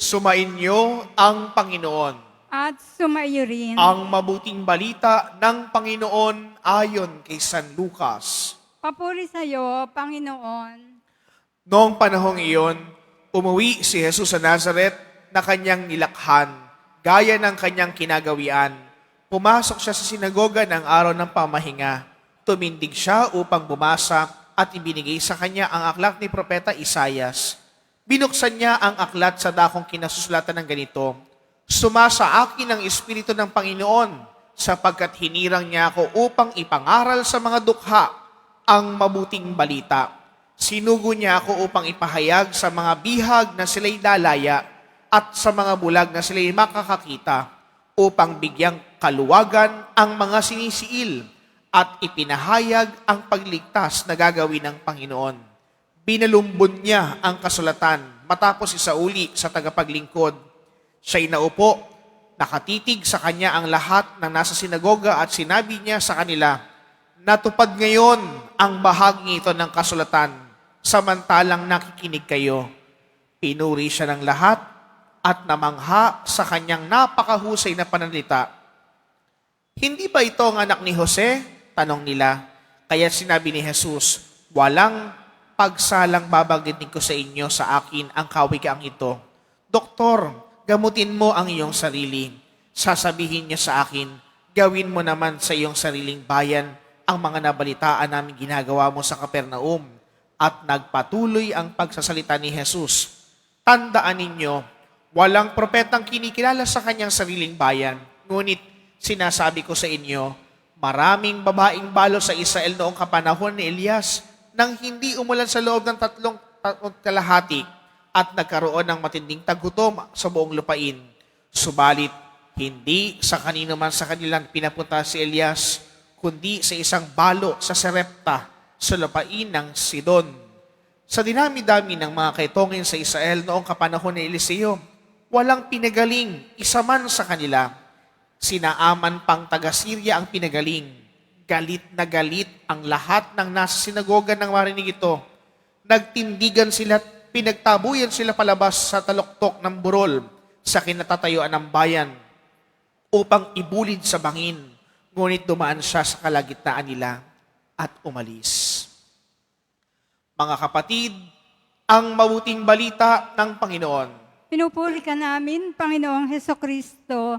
Sumainyo ang Panginoon. at sumaiyo rin. Ang mabuting balita ng Panginoon ayon kay San Lucas. Papuri sa iyo, Panginoon. Noong panahong iyon, umuwi si Jesus sa Nazareth na kanyang nilakhan, gaya ng kanyang kinagawian. Pumasok siya sa sinagoga ng araw ng pamahinga. Tumindig siya upang bumasa at ibinigay sa kanya ang aklat ni Propeta Isayas. Binuksan niya ang aklat sa dakong kinasusulatan ng ganito, Sumasa akin ang Espiritu ng Panginoon sapagkat hinirang niya ako upang ipangaral sa mga dukha ang mabuting balita. Sinugo niya ako upang ipahayag sa mga bihag na sila'y lalaya at sa mga bulag na sila'y makakakita upang bigyang kaluwagan ang mga sinisiil at ipinahayag ang pagligtas na gagawin ng Panginoon. Binalumbon niya ang kasulatan matapos isauli sa tagapaglingkod. Siya'y naupo, nakatitig sa kanya ang lahat ng nasa sinagoga at sinabi niya sa kanila, Natupad ngayon ang bahagi ito ng kasulatan, samantalang nakikinig kayo. Pinuri siya ng lahat at namangha sa kanyang napakahusay na pananalita. Hindi ba ito ang anak ni Jose? Tanong nila. Kaya sinabi ni Jesus, Walang pagsalang babanggitin ko sa inyo sa akin ang kawigang ito. Doktor, gamutin mo ang iyong sarili. Sasabihin niya sa akin, gawin mo naman sa iyong sariling bayan ang mga nabalitaan namin ginagawa mo sa Kapernaum. At nagpatuloy ang pagsasalita ni Jesus. Tandaan ninyo, walang propetang kinikilala sa kanyang sariling bayan. Ngunit sinasabi ko sa inyo, maraming babaeng balo sa Israel noong kapanahon ni Elias nang hindi umulan sa loob ng tatlong kalahati at nagkaroon ng matinding tagutom sa buong lupain. Subalit, hindi sa kanino man sa kanilang pinapunta si Elias, kundi sa isang balo sa Serepta sa lupain ng Sidon. Sa dinami-dami ng mga kaitongin sa Israel noong kapanahon ni Eliseo, walang pinagaling isa man sa kanila. Sinaaman pang taga-Syria ang pinagaling. Galit na galit ang lahat ng nasa sinagoga ng marinig ito. Nagtindigan sila at pinagtabuyan sila palabas sa taluktok ng burol sa kinatatayuan ng bayan upang ibulid sa bangin. Ngunit dumaan siya sa kalagitnaan nila at umalis. Mga kapatid, ang mabuting balita ng Panginoon. Pinupuri ka namin, Panginoong Heso Kristo.